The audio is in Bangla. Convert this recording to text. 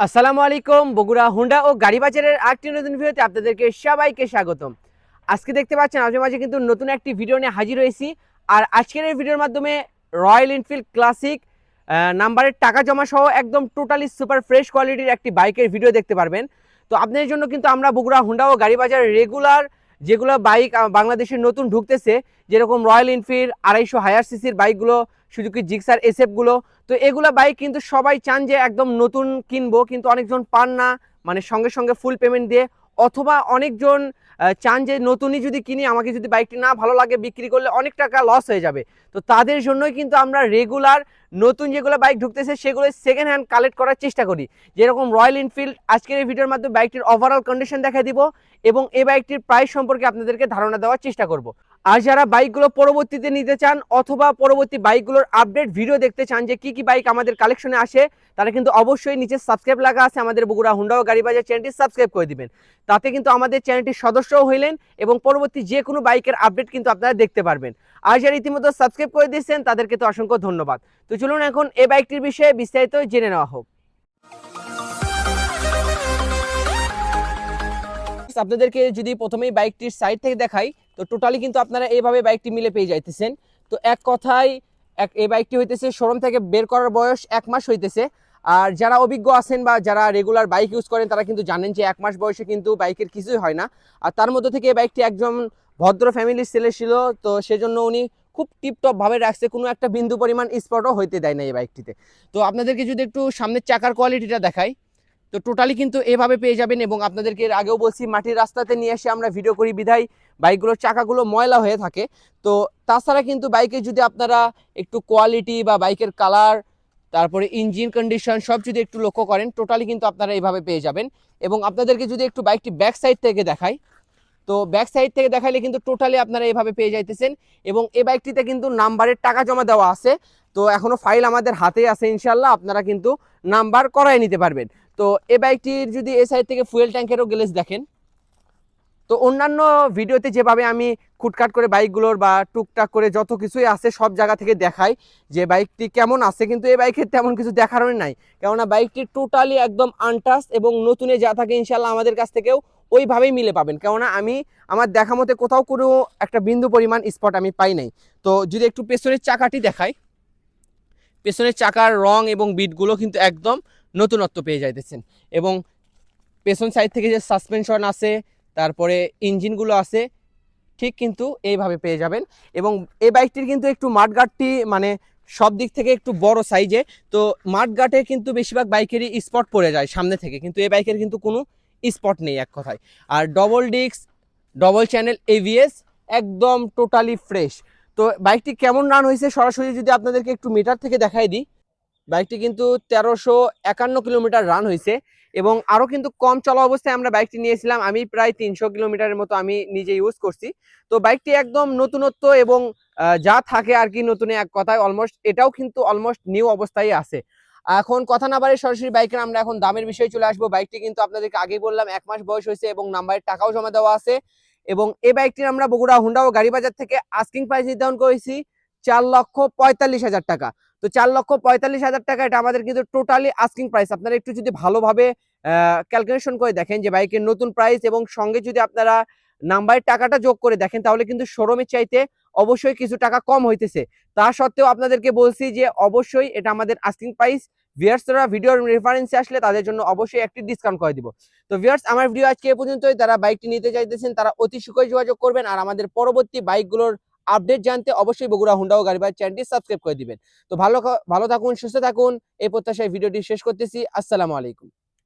আসসালামু আলাইকুম, বগুড়া, হুন্ডা ও গাড়ি বাজারের আরেকটি নতুন ভিডিওতে আপনাদেরকে সবাইকে স্বাগতম। আজকে দেখতে পাচ্ছেন মাঝে মাঝে কিন্তু নতুন একটি ভিডিও নিয়ে হাজির হয়েছি। আর আজকের এই ভিডিওর মাধ্যমে রয়্যাল এনফিল্ড ক্লাসিক নাম্বারের টাকা জমা সহ একদম টোটালি সুপার ফ্রেশ কোয়ালিটির একটি বাইকের ভিডিও দেখতে পারবেন। তো আপনাদের জন্য কিন্তু আমরা বগুড়া, হুন্ডা ও গাড়ি বাজার রেগুলার যেগুলো বাইক বাংলাদেশে নতুন ঢুকতেছে, যেরকম রয়্যাল এনফিল্ড আড়াইশো হায়ার সিসির বাইকগুলো সুজুকি জিক্সার এসএফগুলো তো এগুলো বাইক কিন্তু সবাই চান যে একদম নতুন কিনবো, কিন্তু অনেকজন পান না মানে সঙ্গে সঙ্গে ফুল পেমেন্ট দিয়ে, অথবা অনেকজন চান যে নতুনই যদি কিনি, আমাকে যদি বাইকটি না ভালো লাগে, বিক্রি করলে অনেক টাকা লস হয়ে যাবে। তো তাদের জন্যই কিন্তু আমরা রেগুলার নতুন যেগুলো বাইক ঢুকতেছে, সেগুলো সেকেন্ড হ্যান্ড কালেক্ট করার চেষ্টা করি। যেরকম রয়্যাল এনফিল্ড আজকের এই ভিডিওর মাধ্যমে বাইকটির ওভারঅল কন্ডিশন দেখা দিব এবং এই বাইকটির প্রাইস সম্পর্কে আপনাদেরকে ধারণা দেওয়ার চেষ্টা করব। আর যারা বাইকগুলো পরবর্তীতে নিতে চান অথবা পরবর্তী বাইকগুলোর আপডেট ভিডিও দেখতে চান যে কি কি বাইক আমাদের কালেকশনে আসে, তারা কিন্তু অবশ্যই নিচে সাবস্ক্রাইব লাগা আছে আমাদের বগুড়া, হুন্ডা ও গাড়ি বাজার চ্যানেলটি সাবস্ক্রাইব করে দিবেন। তাতে কিন্তু আমাদের চ্যানেলটির সদস্যও হইলেন এবং পরবর্তী যে কোনো বাইকের আপডেট কিন্তু আপনারা দেখতে পারবেন। আর যারা ইতিমধ্যে সাবস্ক্রাইব করে দিয়েছেন, তাদেরকে তো অসংখ্য ধন্যবাদ। তো চলুন এখন এই বাইকটির বিষয়ে বিস্তারিত জেনে নেওয়া হোক। আপনাদেরকে যদি প্রথমেই বাইকটির সাইড থেকে দেখাই তো টোটালি কিন্তু আপনারা এইভাবে বাইকটি মিলে পেয়ে যাইতেছেন। তো এক কথায়, এক, এই বাইকটি হইতেছে শোরুম থেকে বের করার বয়স এক মাস হইতেছে। আর যারা অভিজ্ঞ আছেন বা যারা রেগুলার বাইক ইউজ করেন, তারা কিন্তু জানেন যে এক মাস বয়সে কিন্তু বাইকের কিছুই হয় না। আর তার মধ্যে থেকে এই বাইকটি একজন ভদ্র ফ্যামিলির ছেলে ছিল, তো সেজন্য উনি খুব টিপটপ ভাবে রাখছে, কোনো একটা বিন্দু পরিমাণ স্পটও হইতে দেয় না এই বাইকটিতে তো আপনাদেরকে যদি একটু সামনের চাকার কোয়ালিটিটা দেখাই। তো টোটালি কিন্তু এভাবে পেয়ে যাবেন এবং আপনাদেরকে আগেও বলছি, মাটির রাস্তাতে নিয়ে এসে আমরা ভিডিও করি। বিধায় বাইকগুলোর চাকাগুলো ময়লা হয়ে থাকে। তো তাছাড়া কিন্তু বাইকে যদি আপনারা একটু কোয়ালিটি বা বাইকের কালার তারপরে ইঞ্জিন কন্ডিশন সব যদি একটু লক্ষ্য করেন টোটালি কিন্তু আপনারা এইভাবে পেয়ে যাবেন। এবং আপনাদেরকে যদি একটু বাইকটি ব্যাক সাইড থেকে দেখাই, তো ব্যাক সাইড থেকে দেখাইলে কিন্তু টোটালি আপনারা এইভাবে পেয়ে যাইতেছেন। এবং এই বাইকটিতে কিন্তু নাম্বারের টাকা জমা দেওয়া আছে। তো এখনও ফাইল আমাদের হাতে আছে ইনশাল্লাহ আপনারা কিন্তু নাম্বার করাই নিতে পারবেন। তো এ বাইকটির যদি এ সাইড থেকে ফুয়েল ট্যাঙ্কেরও গ্লেস দেখেন, তো অন্যান্য ভিডিওতে যেভাবে আমি খুটকাট করে বাইকগুলোর বা টুকটাক করে যত কিছুই আছে সব জায়গা থেকে দেখাই যে বাইকটি কেমন আছে, কিন্তু এই বাইকের তেমন কিছু দেখারই নাই। কেননা বাইকটি টোটালি একদম আনটাস এবং নতুনে যা থাকে ইনশাল্লাহ আমাদের কাছ থেকেও ওইভাবেই মিলে পাবেন। কেননা আমি আমার দেখা মতে কোথাও কোনো একটা বিন্দু পরিমাণ স্পট আমি পাই নাই। তো যদি একটু পেছনের চাকাটি দেখাই, পেছনের চাকার রং এবং বিটগুলো কিন্তু একদম নতুনত্ব পেয়ে যাইতেছেন। এবং পেছন সাইড থেকে যে সাসপেনশন আছে, তারপরে ইঞ্জিনগুলো আছে, ঠিক কিন্তু এইভাবে পেয়ে যাবেন। এবং এই বাইকটির কিন্তু একটু মাঠগাটটি মানে সব দিক থেকে একটু বড় সাইজে তো মাঠগাটে কিন্তু বেশিরভাগ বাইকেরই স্পট পড়ে যায় সামনে থেকে। কিন্তু এই বাইকের কিন্তু কোনো স্পট নেই এক কথায়। আর double disc double channel ABS একদম টোটালি ফ্রেশ তো বাইকটি কেমন রান হয়েছে সরাসরি যদি আপনাদেরকে একটু মিটার থেকে দেখাই দিই। বাইকটি কিন্তু তেরোশো একান্ন কিলোমিটার রান হয়েছে এবং আরও কিন্তু কম চলা অবস্থায় আমরা বাইকটি নিয়েছিলাম। আমি প্রায় তিনশো কিলোমিটারের মতো আমি নিজে ইউজ করছি। তো বাইকটি একদম নতুনত্ব এবং যা থাকে আর কি নতুন এক কথায় অলমোস্ট এটাও কিন্তু অলমোস্ট নিউ অবস্থায় আছে। এখন কথা না বাড়ি সরাসরি বাইকের আমরা এখন দামের বিষয়ে চলে আসব। বাইকটি কিন্তু আপনাদেরকে আগেই বললাম, এক মাস বয়স হয়েছে এবং নাম্বারের টাকাও জমা দেওয়া আছে এবং এই বাইকটির আমরা বগুড়া, হুন্ডা ও গাড়ি বাজার থেকে আস্কিং প্রাইস নির্ধারণ করেছি। চার লক্ষ পঁয়তাল্লিশ হাজার টাকা। তো চার লক্ষ পঁয়তাল্লিশ হাজার টাকা এটা আমাদের কিন্তু টোটালি আস্কিং প্রাইস আপনারা একটু যদি ভালোভাবে ক্যালকুলেশন করে দেখেন যে বাইকের নতুন প্রাইস এবং সঙ্গে যদি আপনারা নাম্বারের টাকাটা যোগ করে দেখেন, তাহলে কিন্তু শোরুমের চাইতে অবশ্যই কিছু টাকা কম হইতেছে। তা সত্ত্বেও আপনাদেরকে বলছি যে অবশ্যই এটা আমাদের আস্কিং প্রাইস ভিউয়ার্সরা ভিডিওর রেফারেন্সে আসলে তাদের জন্য অবশ্যই একটি ডিসকাউন্ট করে দিব। তো ভিউয়ার্স আমার ভিডিও আজকে এ পর্যন্তই। যারা বাইকটি নিতে চাইতেছেন, তারা অতি শীঘ্রই যোগাযোগ করবেন। আর আমাদের পরবর্তী বাইকগুলোর আপডেট জানতে অবশ্যই বগুড়া হুন্ডা ও গাড়ি বাইক চ্যানেলটি সাবস্ক্রাইব করে দিবেন। তো ভালো ভালো থাকুন, সুস্থ থাকুন, এই প্রত্যাশায় ভিডিওটি শেষ করতেছি। আসসালামু আলাইকুম।